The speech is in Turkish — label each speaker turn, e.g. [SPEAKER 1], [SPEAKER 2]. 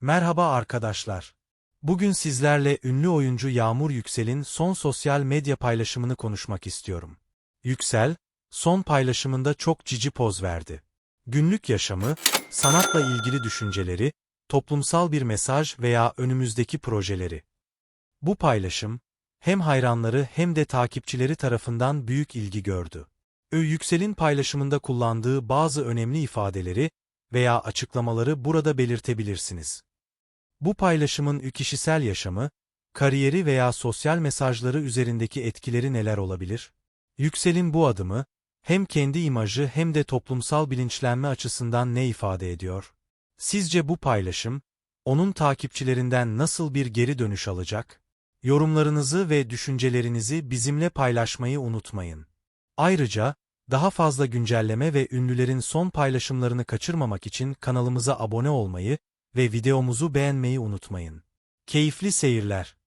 [SPEAKER 1] Merhaba arkadaşlar. Bugün sizlerle ünlü oyuncu Yağmur Yüksel'in son sosyal medya paylaşımını konuşmak istiyorum. Yüksel, son paylaşımında çok cici poz verdi. Günlük yaşamı, sanatla ilgili düşünceleri, toplumsal bir mesaj veya önümüzdeki projeleri. Bu paylaşım, hem hayranları hem de takipçileri tarafından büyük ilgi gördü. Ö Yüksel'in paylaşımında kullandığı bazı önemli ifadeleri veya açıklamaları burada belirtebilirsiniz. Bu paylaşımın kişisel yaşamı, kariyeri veya sosyal mesajları üzerindeki etkileri neler olabilir? Yüksel'in bu adımı, hem kendi imajı hem de toplumsal bilinçlenme açısından ne ifade ediyor? Sizce bu paylaşım, onun takipçilerinden nasıl bir geri dönüş alacak? Yorumlarınızı ve düşüncelerinizi bizimle paylaşmayı unutmayın. Ayrıca, daha fazla güncelleme ve ünlülerin son paylaşımlarını kaçırmamak için kanalımıza abone olmayı ve videomuzu beğenmeyi unutmayın. Keyifli seyirler.